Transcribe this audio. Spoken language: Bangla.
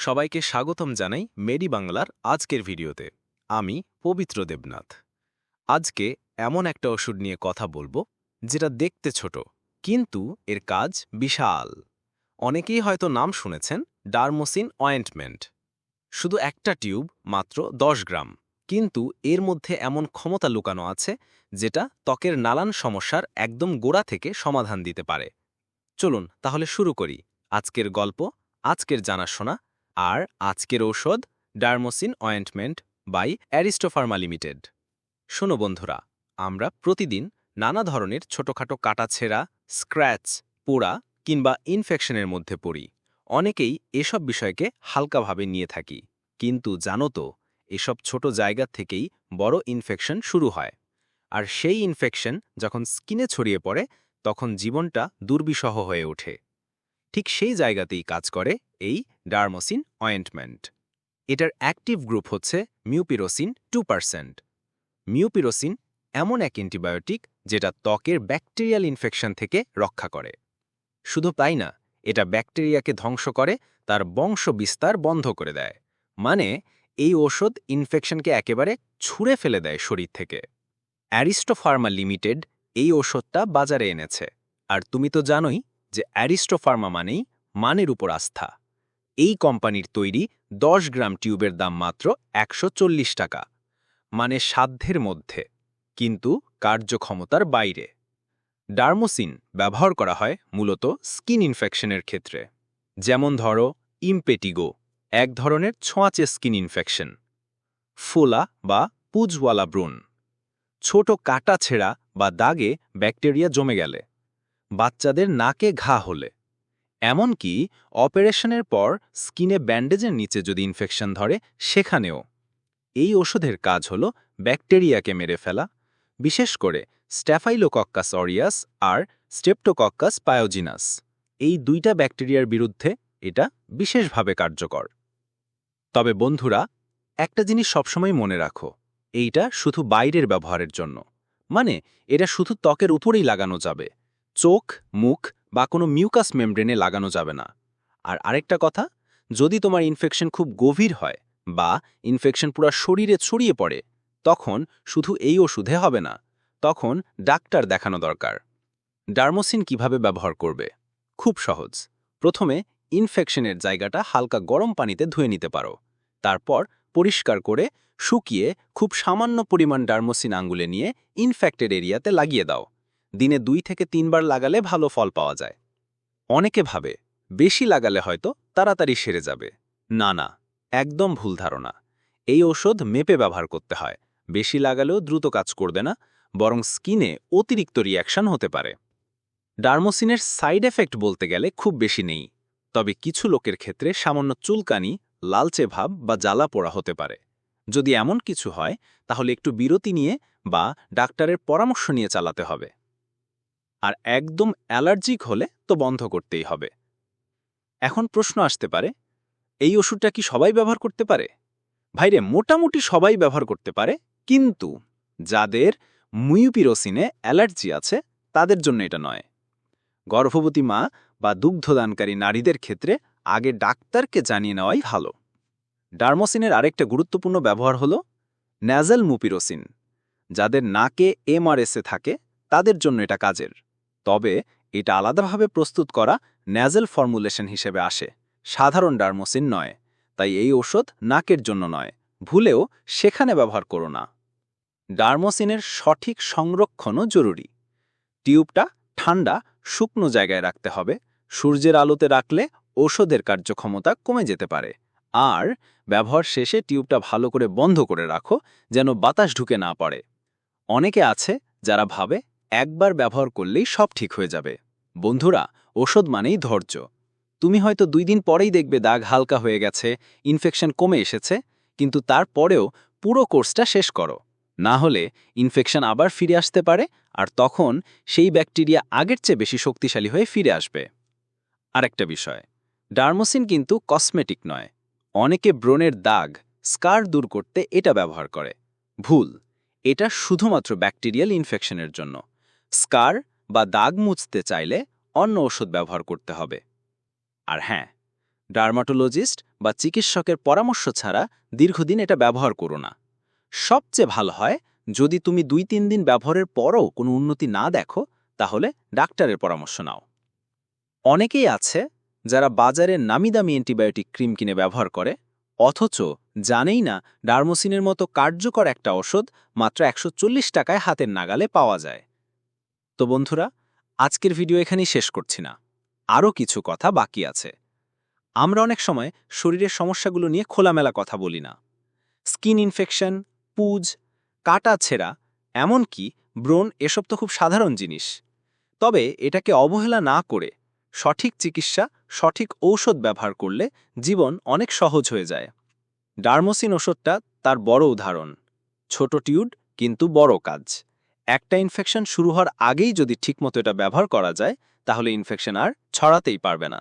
সবাইকে স্বাগতম জানাই মেডি বাংলার আজকের ভিডিওতে। আমি পবিত্র দেবনাথ। আজকে এমন একটা ওষুধ নিয়ে কথা বলব, যেটা দেখতে ছোট, কিন্তু এর কাজ বিশাল। অনেকেই হয়তো নাম শুনেছেন ডারমোসিন অয়েন্টমেন্ট। শুধু একটা টিউব মাত্র 10 গ্রাম, কিন্তু এর মধ্যে এমন ক্ষমতা লুকানো আছে, যেটা ত্বকের নানান সমস্যার একদম গোড়া থেকে সমাধান দিতে পারে। চলুন তাহলে শুরু করি আজকের গল্প, আজকের জানাশোনা আর আজকের ঔষধ Dermosin ointment by Aristopharma limited. শোনো বন্ধুরা, আমরা প্রতিদিন নানা ধরনের ছোটখাটো কাটাছেঁড়া, স্ক্র্যাচ, পোড়া কিংবা ইনফেকশনের মধ্যে পড়ি। অনেকেই এসব বিষয়কে হালকাভাবে নিয়ে থাকি। কিন্তু জানো তো, এসব ছোট জায়গা থেকেই বড় ইনফেকশন শুরু হয়। আর সেই ইনফেকশন যখন স্কিনে ছড়িয়ে পড়ে, তখন জীবনটা দুর্বিষহ হয়ে ওঠে। ঠিক সেই জায়গাতেই কাজ করে এই ডার্মোসিন অয়েন্টমেন্ট। এটার অ্যাক্টিভ গ্রুপ হচ্ছে মিউপিরোসিন টু পার্সেন্ট। মিউপিরোসিন এমন এক অ্যান্টিবায়োটিক যেটা ত্বকের ব্যাকটেরিয়াল ইনফেকশন থেকে রক্ষা করে। শুধু তাই না, এটা ব্যাকটেরিয়াকে ধ্বংস করে, তার বংশ বিস্তার বন্ধ করে দেয়। মানে এই ওষুধ ইনফেকশনকে একেবারে ছুঁড়ে ফেলে দেয় শরীর থেকে। অ্যারিস্টোফার্মা লিমিটেড এই ওষুধটা বাজারে এনেছে। আর তুমি তো জানোই যে অ্যারিস্টোফার্মা মানেই মানের উপর আস্থা। এই কোম্পানির তৈরি 10 গ্রাম টিউবের দাম মাত্র একশো চল্লিশ টাকা মানে সাধ্যের মধ্যে, কিন্তু কার্যক্ষমতার বাইরে। ডার্মোসিন ব্যবহার করা হয় মূলত স্কিন ইনফেকশনের ক্ষেত্রে। যেমন ধরো, ইমপেটিগো, এক ধরনের ছোঁয়াচে স্কিন ইনফেকশন। ফোলা বা পুজওয়ালা ব্রুন ছোট কাটা ছেঁড়া বা দাগে ব্যাকটেরিয়া জমে গেলে। বাচ্চাদের নাকে ঘা হলে। এমনকি অপারেশনের পর স্কিনে ব্যান্ডেজের নিচে যদি ইনফেকশন ধরে, সেখানেও। এই ওষুধের কাজ হল ব্যাকটেরিয়াকে মেরে ফেলা, বিশেষ করে স্ট্যাফাইলোকক্কাস অরিয়াস আর স্টেপ্টোকক্কাস পায়োজিনাস এই দুইটা ব্যাকটেরিয়ার বিরুদ্ধে এটা বিশেষভাবে কার্যকর। তবে বন্ধুরা, একটা জিনিস সবসময় মনে রাখো, এইটা শুধু বাইরের ব্যবহারের জন্য। মানে এটা শুধু ত্বকের উপরেই লাগানো যাবে। চোখ, মুখ বা কোনো মিউকাস মেমব্রেনে লাগানো যাবে না। আর আরেকটা কথা, যদি তোমার ইনফেকশন খুব গভীর হয় বা ইনফেকশন পুরো শরীরে ছড়িয়ে পড়ে, তখন শুধু এই ওষুধে হবে না, তখন ডাক্তার দেখানো দরকার। ডার্মোসিন কীভাবে ব্যবহার করবে? খুব সহজ। প্রথমে ইনফেকশনের জায়গাটা হালকা গরম পানিতে ধুয়ে নিতে পারো। তারপর পরিষ্কার করে শুকিয়ে খুব সামান্য পরিমাণ ডার্মোসিন আঙ্গুলে নিয়ে ইনফেক্টেড এরিয়াতে লাগিয়ে দাও। দিনে দুই থেকে তিনবার লাগালে ভালো ফল পাওয়া যায়। অনেকে ভাবে, বেশি লাগালে হয়তো তাড়াতাড়ি সেরে যাবে। না না, একদম ভুল ধারণা। এই ওষুধ মেপে ব্যবহার করতে হয়। বেশি লাগালেও দ্রুত কাজ করবে না, বরং স্কিনে অতিরিক্ত রিয়াকশন হতে পারে। ডার্মোসিনের সাইড এফেক্ট বলতে গেলে খুব বেশি নেই, তবে কিছু লোকের ক্ষেত্রে সামান্য চুলকানি, লালচে ভাব বা জ্বালা পোড়া হতে পারে। যদি এমন কিছু হয়, তাহলে একটু বিরতি নিয়ে বা ডাক্তারের পরামর্শ নিয়ে চালাতে হবে। আর একদম অ্যালার্জিক হলে তো বন্ধ করতেই হবে। এখন প্রশ্ন আসতে পারে, এই ওষুধটা কি সবাই ব্যবহার করতে পারে? ভাইরে, মোটামুটি সবাই ব্যবহার করতে পারে, কিন্তু যাদের মুইউপিরোসিনে অ্যালার্জি আছে, তাদের জন্য এটা নয়। গর্ভবতী মা বা দুগ্ধদানকারী নারীদের ক্ষেত্রে আগে ডাক্তারকে জানিয়ে নেওয়াই ভালো। ডার্মোসিনের আরেকটা গুরুত্বপূর্ণ ব্যবহার হল ন্যাজাল মুপিরোসিন। যাদের নাকে এমআরএসে থাকে, তাদের জন্য এটা কাজের। তবে এটা আলাদাভাবে প্রস্তুত করা ন্যাজেল ফর্মুলেশন হিসেবে আসে। সাধারণ ডার্মোসিন নয়, তাই এই ওষুধ নাকের জন্য নয়, ভুলেও সেখানে ব্যবহার করো না। ডার্মোসিনের সঠিক সংরক্ষণও জরুরি। টিউবটা ঠান্ডা, শুকনো জায়গায় রাখতে হবে, সূর্যের আলোতে রাখলে ওষুধের কার্যক্ষমতা কমে যেতে পারে। আর ব্যবহার শেষে টিউবটা ভালো করে বন্ধ করে রাখো, যেন বাতাস ঢুকে না পড়ে। অনেকে আছে যারা ভাবে একবার ব্যবহার করলেই সব ঠিক হয়ে যাবে। বন্ধুরা, ওষুধ মানেই ধৈর্য। তুমি হয়তো দুই দিন পরেই দেখবে দাগ হালকা হয়ে গেছে ইনফেকশন কমে এসেছে, কিন্তু তারপরেও পুরো কোর্সটা শেষ করো। না হলে ইনফেকশন আবার ফিরে আসতে পারে, আর তখন সেই ব্যাকটেরিয়া আগের চেয়ে বেশি শক্তিশালী হয়ে ফিরে আসবে। আরেকটা বিষয়, ডার্মোসিন কিন্তু কসমেটিক নয়। অনেকে ব্রণের দাগ, স্কার দূর করতে এটা ব্যবহার করে। ভুল, এটা শুধুমাত্র ব্যাকটেরিয়াল ইনফেকশনের জন্য। স্কার বা দাগ মুছতে চাইলে অন্য ওষুধ ব্যবহার করতে হবে। আর হ্যাঁ ডার্মাটোলজিস্ট বা চিকিৎসকের পরামর্শ ছাড়া দীর্ঘদিন এটা ব্যবহার করো না। সবচেয়ে ভালো হয় যদি তুমি দুই তিন দিন ব্যবহারের পরও কোনো উন্নতি না দেখো, তাহলে ডাক্তারের পরামর্শ নাও। অনেকেই আছে যারা বাজারে নামি দামি অ্যান্টিবায়োটিক ক্রিম কিনে ব্যবহার করে, অথচ জানেই না ডার্মোসিনের মতো কার্যকর একটা ওষুধ মাত্র একশো চল্লিশ টাকায় হাতের নাগালে পাওয়া যায়। তো বন্ধুরা, আজকের ভিডিও এখানেই শেষ করছি না। আরও কিছু কথা বাকি আছে। আমরা অনেক সময় শরীরের সমস্যাগুলো নিয়ে খোলামেলা কথা বলি না। স্কিন ইনফেকশন, পুজ, কাটা ছেঁড়া, এমনকি ব্রণ এসব তো খুব সাধারণ জিনিস। তবে এটাকে অবহেলা না করে সঠিক চিকিৎসা, সঠিক ঔষধ ব্যবহার করলে জীবন অনেক সহজ হয়ে যায়। ডার্মোসিন ওষুধটা তার বড় উদাহরণ। ছোট টিউড কিন্তু বড় কাজ। একটা ইনফেকশন শুরু হওয়ার আগেই যদি ঠিকমতো এটা ব্যবহার করা যায়, তাহলে ইনফেকশন আর ছড়াতেই পারবে না।